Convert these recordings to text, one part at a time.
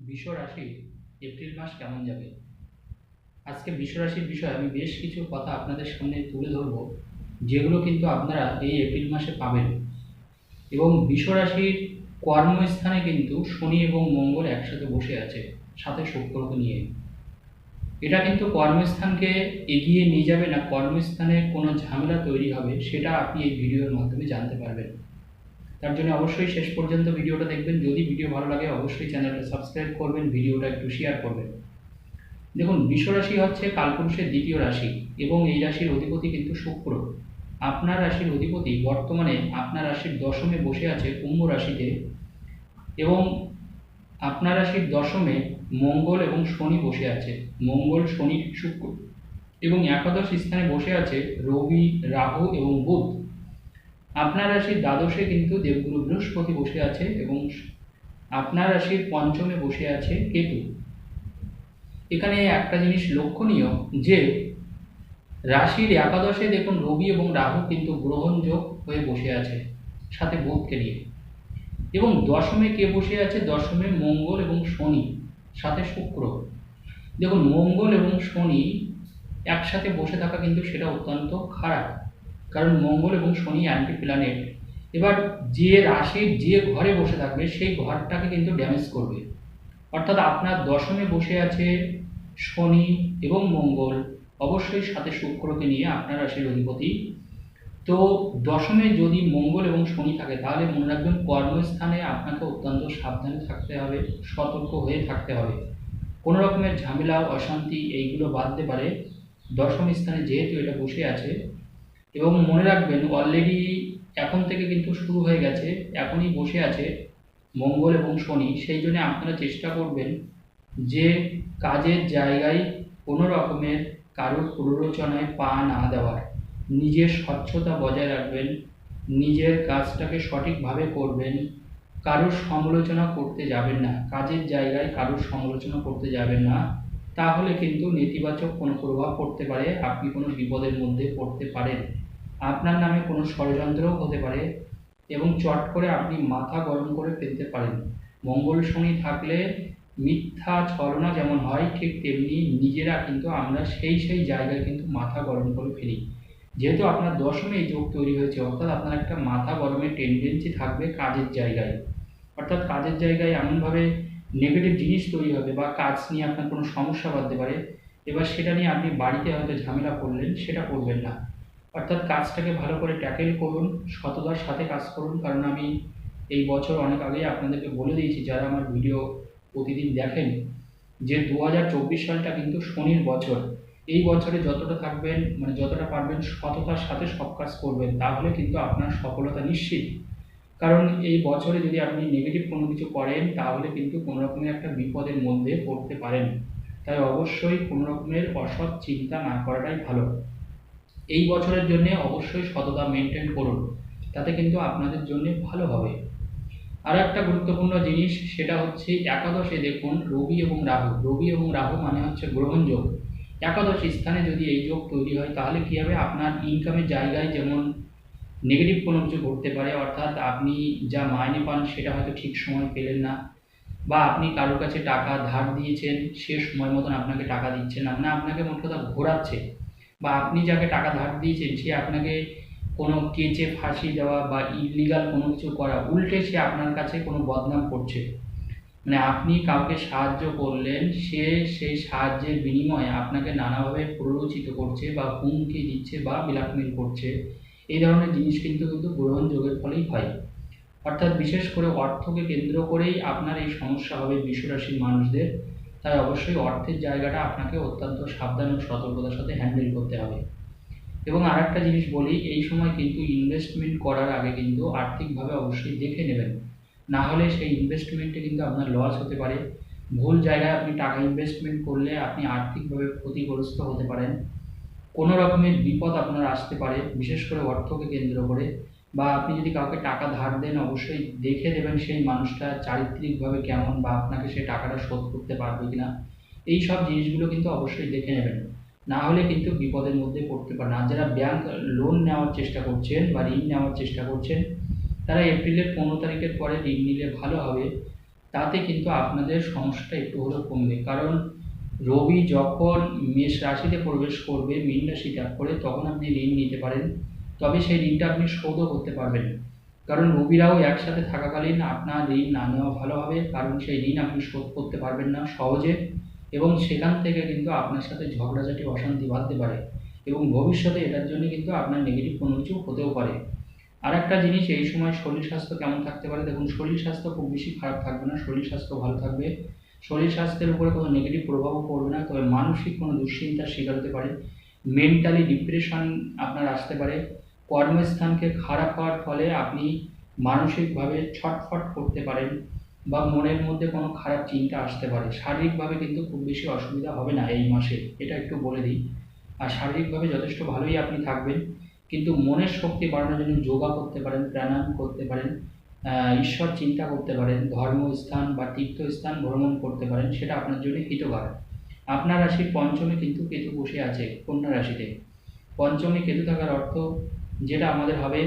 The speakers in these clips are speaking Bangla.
বৃষ রাশি এপ্রিল মাস কেমন যাবে? আজকে বৃষ রাশির বিষয়ে আমি বেশ কিছু কথা আপনাদের সামনে তুলে ধরবো, যেগুলো কিন্তু আপনারা এই এপ্রিল মাসে পাবেন। এবং বৃষ রাশির কর্মস্থানে কিন্তু শনি এবং মঙ্গল একসাথে বসে আছে, সাথে শুক্রকে নিয়ে। এটা কিন্তু কর্মস্থানকে এগিয়ে নিয়ে যাবে না, কর্মস্থানে কোনো ঝামেলা তৈরি হবে, সেটা আপনি এই ভিডিওর মাধ্যমে জানতে পারবেন। তার জন্য অবশ্যই শেষ পর্যন্ত ভিডিওটা দেখবেন। যদি ভিডিও ভালো লাগে, অবশ্যই চ্যানেলটা সাবস্ক্রাইব করবেন, ভিডিওটা একটু শেয়ার করবেন। দেখুন বিশ্বরাশি হচ্ছে কালপুরুষের দ্বিতীয় রাশি এবং এই রাশির অধিপতি কিন্তু শুক্র। আপনার রাশির অধিপতি বর্তমানে আপনার রাশির দশমে বসে আছে কুম্ভ রাশিতে এবং আপনার রাশির দশমে মঙ্গল এবং শনি বসে আছে। মঙ্গল, শনি, শুক্র এবং একাদশ স্থানে বসে আছে রবি, রাহু এবং বুধ। আপনার রাশির দ্বাদশে কিন্তু দেবগুরু বৃহস্পতি বসে আছে এবং আপনার রাশির পঞ্চমে বসে আছে কেতু। এখানে একটা জিনিস লক্ষণীয় যে, রাশির একাদশে দেখুন রবি এবং রাহু কিন্তু গ্রহণযোগ হয়ে বসে আছে সাথে বুধকে নিয়ে। এবং দশমে কে বসে আছে? দশমে মঙ্গল এবং শনি সাথে শুক্র। দেখুন মঙ্গল এবং শনি একসাথে বসে থাকা কিন্তু সেটা অত্যন্ত খারাপ। কারণ মঙ্গল এবং শনি অ্যান্টি প্ল্যানেট এবার যে রাশির যে ঘরে বসে থাকবে, সেই ঘরটাকে কিন্তু ড্যামেজ করবে। অর্থাৎ আপনার দশমে বসে আছে শনি এবং মঙ্গল। অবশ্যই সাথে শুক্রকে নিয়ে আপনার রাশির অধিপতি। তো দশমে যদি মঙ্গল এবং শনি থাকে, তাহলে মনে রাখবেন কর্মস্থানে আপনাকে অত্যন্ত সাবধানে থাকতে হবে, সতর্ক হয়ে থাকতে হবে। কোনো রকমের ঝামেলা, অশান্তি এইগুলো বাঁধতে পারে। দশম স্থানে যেহেতু এটা বসে আছে এবং মনে রাখবেন অলরেডি এখন থেকে কিন্তু শুরু হয়ে গেছে, এখনই বসে আছে মঙ্গল এবং শনি। সেই জন্য আপনারা চেষ্টা করবেন যে কাজের জায়গায় কোনো রকমের কারোর প্ররোচনায় পা না দেওয়ার। নিজের স্বচ্ছতা বজায় রাখবেন, নিজের কাজটাকে সঠিকভাবে করবেন। কারোর সমালোচনা করতে যাবেন না, কাজের জায়গায় কারোর সমালোচনা করতে যাবেন না। তাহলে কিন্তু নেতিবাচক কোনো প্রভাব পড়তে পারে, আপনি কোনো বিপদের মধ্যে পড়তে পারেন। আপনার নামে কোনো ষড়যন্ত্রও হতে পারে এবং চট করে আপনি মাথা গরম করে ফেলতে পারেন। মঙ্গল শনি থাকলে মিথ্যা ছলনা যেমন হয়, ঠিক তেমনি নিজেরা কিন্তু আমরা সেই সেই জায়গায় কিন্তু মাথা গরম করে ফেলি। যেহেতু আপনার দশমে এই যোগ তৈরি হয়েছে, অর্থাৎ আপনার একটা মাথা গরমের টেন্ডেন্সি থাকবে কাজের জায়গায়। অর্থাৎ কাজের জায়গায় এমনভাবে নেগেটিভ জিনিস তৈরি হবে বা কাজ নিয়ে আপনার কোনো সমস্যা বাঁধতে পারে, এবার সেটা নিয়ে আপনি বাড়িতে হয়তো ঝামেলা করলেন, সেটা করবেন না। অর্থাৎ কাজটাকে ভালো করে ট্যাকেল করুন সততার সাথে কাজ করুন, কারণ আমি এই বছর অনেক আগেই আপনাদেরকে বলে দিয়েছি, যারা আমার ভিডিও প্রতিদিন দেখেন, যে দু হাজার চব্বিশ সালটা কিন্তু শনির বছর। এই বছরে যতটা থাকবেন মানে যতটা পারবেন সততার সাথে সব কাজ করবেন, তাহলে কিন্তু আপনার সফলতা নিশ্চিত। কারণ এই বছরে যদি আপনি নেগেটিভ কোনো কিছু করেন, তাহলে কিন্তু কোনো রকমের একটা বিপদের মধ্যে পড়তে পারেন। তাই অবশ্যই কোনো রকমের অসৎ চিন্তা না করাটাই ভালো। এই বছরের জন্য অবশ্যই সততা মেনটেন করুন। তাতে কিন্তু আপনাদের জন্য ভালো হবে। আর একটা গুরুত্বপূর্ণ জিনিস, সেটা হচ্ছে একাদশে দেখুন রবি এবং রাহু। রবি এবং রাহু মানে হচ্ছে গ্রহণযোগ একাদশ স্থানে যদি এই যোগ তৈরি হয়, তাহলে কী হবে? আপনার ইনকামের জায়গায় যেমন নেগেটিভ কোনো কিছু ঘটতে পারে, অর্থাৎ আপনি যা মাইনে পান সেটা হয়তো ঠিক সময় পেলেন না, বা আপনি কারোর কাছে টাকা ধার দিয়েছেন, সে সময় মতন আপনাকে টাকা দিচ্ছে না। মানে আপনাকে মোট কথা ঘোরাচ্ছে। বা আপনি যাকে টাকা ধার দিয়েছেন, সে আপনাকে কোনো কেচে ফাঁসি দেওয়া বা ইলিগাল কোনো কিছু করা, উল্টে সে আপনার কাছে কোনো বদনাম করছে। মানে আপনি কাউকে সাহায্য করলেন, সে সেই সাহায্যের বিনিময়ে আপনাকে নানাভাবে প্ররোচিত করছে বা হুমকি দিচ্ছে বা ব্ল্যাকমেল করছে। এই ধরনের জিনিস কিন্তু কিন্তু গ্রহণযোগের ফলেই হয়। অর্থাৎ বিশেষ করে অর্থকে কেন্দ্র করেই আপনার এই সমস্যা হবে বিশ্বরাশির মানুষদের। তাই অবশ্যই অর্থের জায়গাটা আপনাকে অত্যন্ত সাবধান ও সতর্কতার সাথে হ্যান্ডেল করতে হবে। এবং আর একটা জিনিস বলি, এই সময় কিন্তু ইনভেস্টমেন্ট করার আগে কিন্তু আর্থিকভাবে অবশ্যই দেখে নেবেন। না হলে সেই ইনভেস্টমেন্টে কিন্তু আপনার লস হতে পারে। ভুল জায়গায় আপনি টাকা ইনভেস্টমেন্ট করলে আপনি আর্থিকভাবে ক্ষতিগ্রস্ত হতে পারেন। কোনো রকমের বিপদ আপনার আসতে পারে, বিশেষ করে অর্থকে কেন্দ্র করে। বা আপনি যদি কাউকে টাকা ধার দেন, অবশ্যই দেখে দেবেন সেই মানুষটা চারিত্রিকভাবে কেমন বা আপনাকে সে টাকাটা শোধ করতে পারবে কিনা। এই সব জিনিসগুলো কিন্তু অবশ্যই দেখে নেবেন। না হলে কিন্তু বিপদের মধ্যে পড়তে পারেন। আর যারা ব্যাংক লোন নেওয়ার চেষ্টা করছেন বা ঋণ নেওয়ার চেষ্টা করছেন, তারা এপ্রিলের পনেরো তারিখের পরে ঋণ নিলে ভালো হবে। তাতে কিন্তু আপনাদের সমস্যাটা একটু হলেও কমবে। কারণ রবি যখন মেষ রাশিতে প্রবেশ করবে, মীন রাশি ত্যাগ করে তখন আপনি ঋণ নিতে পারেন। তবে সেই ঋণটা আপনি শোধও করতে পারবেন। কারণ রবিরাও একসাথে থাকাকালীন আপনার ঋণ না নেওয়া ভালো হবে, কারণ সেই ঋণ আপনি শোধ করতে পারবেন না সহজে এবং সেখান থেকে কিন্তু আপনার সাথে ঝগড়াঝাটি, অশান্তি বাড়তে পারে এবং ভবিষ্যতে এটার জন্য কিন্তু আপনার নেগেটিভ কোনো কিছু হতেও পারে। আর একটা জিনিস, এই সময় শরীর স্বাস্থ্য কেমন থাকতে পারে? দেখুন, শরীর স্বাস্থ্য খুব বেশি খারাপ থাকবে না, শরীর স্বাস্থ্য ভালো থাকবে। শরীর স্বাস্থ্যের উপরে কোনো নেগেটিভ প্রভাবও পড়বে না, তবে মানসিক কোনো দুশ্চিন্তার শিকার হতে পারে। মেন্টালি ডিপ্রেশন আপনার আসতে পারে। কর্মস্থানকে খারাপ হওয়ার ফলে আপনি মানসিকভাবে ছটফট করতে পারেন বা মনের মধ্যে কোনো খারাপ চিন্তা আসতে পারে। শারীরিকভাবে কিন্তু খুব বেশি অসুবিধা হবে না এই মাসে, এটা একটু বলে দিই। আর শারীরিকভাবে যথেষ্ট ভালোই আপনি থাকবেন, কিন্তু মনের শক্তি বাড়ানোর জন্য যোগা করতে পারেন, প্রাণায়াম করতে পারেন ঈশ্বর চিন্তা করতে পারেন, ধর্মস্থান বা তীর্থস্থান ভ্রমণ করতে পারেন, সেটা আপনার জন্য হিতকর। আপনার রাশির পঞ্চমে কিন্তু কেতু বসে আছে, কন্যা রাশিতে। পঞ্চমে কেতু থাকার অর্থ যেটা আমাদের হবে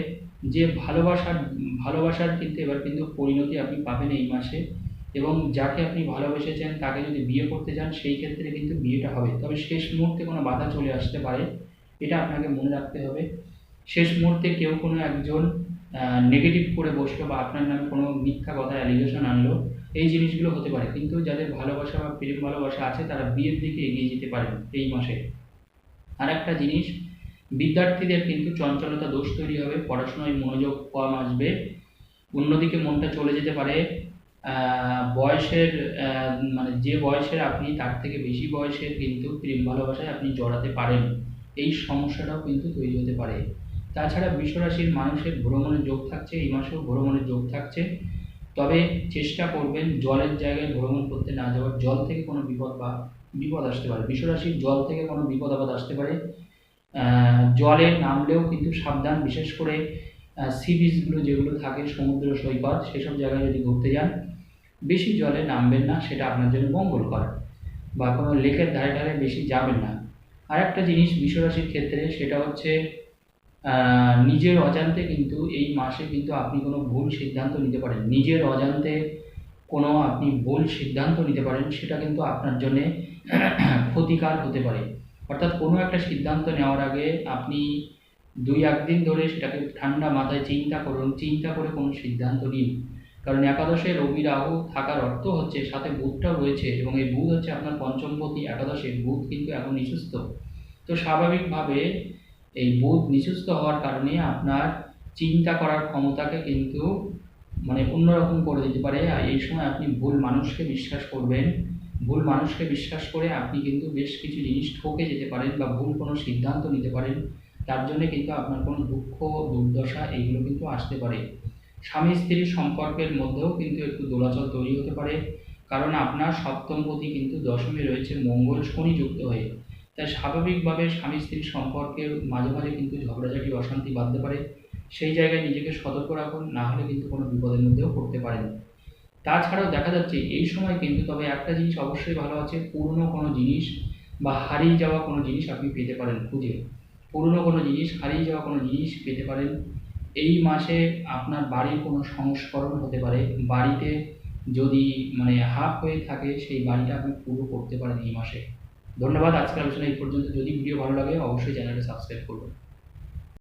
যে ভালোবাসার ভালোবাসার কিন্তু এবার কিন্তু পরিণতি আপনি পাবেন এই মাসে এবং যাকে আপনি ভালোবেসেছেন, তাকে যদি বিয়ে করতে চান সেই ক্ষেত্রে কিন্তু বিয়েটা হবে। তবে শেষ মুহূর্তে কোনো বাধা চলে আসতে পারে, এটা আপনাকে মনে রাখতে হবে। শেষ মুহূর্তে কেউ কোনো একজন নেগেটিভ করে বসল বা আপনার নামে কোনো মিথ্যা কথা অ্যালিগেশন আনলো, এই জিনিসগুলো হতে পারে। কিন্তু যাদের ভালোবাসা বা প্রেম ভালোবাসা আছে, তারা বিয়ের দিকে এগিয়ে যেতে পারেন এই মাসে। আর একটা জিনিস বিদ্যার্থীদের কিন্তু চঞ্চলতা দোষ তৈরি হবে, পড়াশোনায় মনোযোগ কম আসবে, অন্যদিকে মনটা চলে যেতে পারে বয়সের মানে যে বয়সের আপনি, তার থেকে বেশি বয়সের কিন্তু প্রেম ভালোবাসায় আপনি জড়াতে পারেন। এই সমস্যাটাও কিন্তু তৈরি হতে পারে। তাছাড়া বিশ্বরাশির মানুষের ভ্রমণের যোগ থাকছে, এই মাসেও ভ্রমণের যোগ থাকছে। তবে চেষ্টা করবেন জলের জায়গায় ভ্রমণ করতে না যাওয়ার, জল থেকে কোনো বিপদ বা, বিপদ আসতে পারে। বিশ্বরাশির জল থেকে কোনো বিপদ আপদ আসতে পারে। জলে নামলেও কিন্তু সাবধান, বিশেষ করে সি বিচগুলো যেগুলো থাকে, সমুদ্র, সৈকত, সেসব জায়গায় যদি ঘুরতে যান, বেশি জলে নামবেন না, সেটা আপনার জন্য মঙ্গলকর বা কোনো লেকের ধারে ধারে বেশি যাবেন না। আর একটা জিনিস বিশ্বরাশির ক্ষেত্রে, সেটা হচ্ছে নিজের অজান্তে কিন্তু এই মাসে কিন্তু আপনি কোনো ভুল সিদ্ধান্ত নিতে পারেন। নিজের অজান্তে কোনো আপনি ভুল সিদ্ধান্ত নিতে পারেন, সেটা কিন্তু আপনার জন্যে ক্ষতিকার হতে পারে। অর্থাৎ কোনো একটা সিদ্ধান্ত নেওয়ার আগে আপনি দুই একদিন ধরে সেটাকে ঠান্ডা মাথায় চিন্তা করুন, চিন্তা করে কোনো সিদ্ধান্ত নিন। কারণ একাদশে রবি রাহু থাকার অর্থ হচ্ছে সাথে বুধটাও রয়েছে এবং এই বুধ হচ্ছে আপনার পঞ্চমপতি, একাদশে বুধ কিন্তু এখন নিচুস্থ তো স্বাভাবিকভাবে এই বুধ নিচুস্থ হওয়ার কারণে আপনার চিন্তা করার ক্ষমতাকে কিন্তু মানে অন্যরকম করে দিতে পারে। আর এই সময় আপনি ভুল মানুষকে বিশ্বাস করবেন ভুল মানুষকে বিশ্বাস করে আপনি কিন্তু বেশ কিছু জিনিস ঠকে যেতে পারেন বা ভুল কোনো সিদ্ধান্ত নিতে পারেন, তার জন্য কিন্তু আপনার কোনো দুঃখ, দুর্দশা এইগুলো কিন্তু আসতে পারে। স্বামী স্ত্রীর সম্পর্কের মধ্যেও কিন্তু একটু দোলাচল তৈরি হতে পারে, কারণ আপনার সপ্তমপতি কিন্তু দশমে রয়েছে মঙ্গল শনি যুক্ত হয়ে। তাই স্বাভাবিকভাবে স্বামী স্ত্রীর সম্পর্কের মাঝে মাঝে কিন্তু ঝগড়াঝাটি, অশান্তি বাঁধতে পারে। সেই জায়গায় নিজেকে সতর্ক রাখুন, না হলে কিন্তু কোনো বিপদের মধ্যেও পড়তে পারেন। তাছাড়াও দেখা যাচ্ছে এই সময় কিন্তু তবে একটা জিনিস অবশ্যই ভালো আছে, পুরনো কোনো জিনিস বা হারিয়ে যাওয়া কোনো জিনিস আপনি পেতে পারেন খুঁজে। পুরনো কোনো জিনিস, হারিয়ে যাওয়া কোনো জিনিস পেতে পারেন। এই মাসে আপনার বাড়ির কোনো সংস্করণ হতে পারে। বাড়িতে যদি মানে হাফ হয়ে থাকে, সেই বাড়িটা আপনি পুরো করতে পারেন এই মাসে। ধন্যবাদ, আজকের আলোচনা এই পর্যন্ত। যদি ভিডিও ভালো লাগে, অবশ্যই চ্যানেলটা সাবস্ক্রাইব করবেন।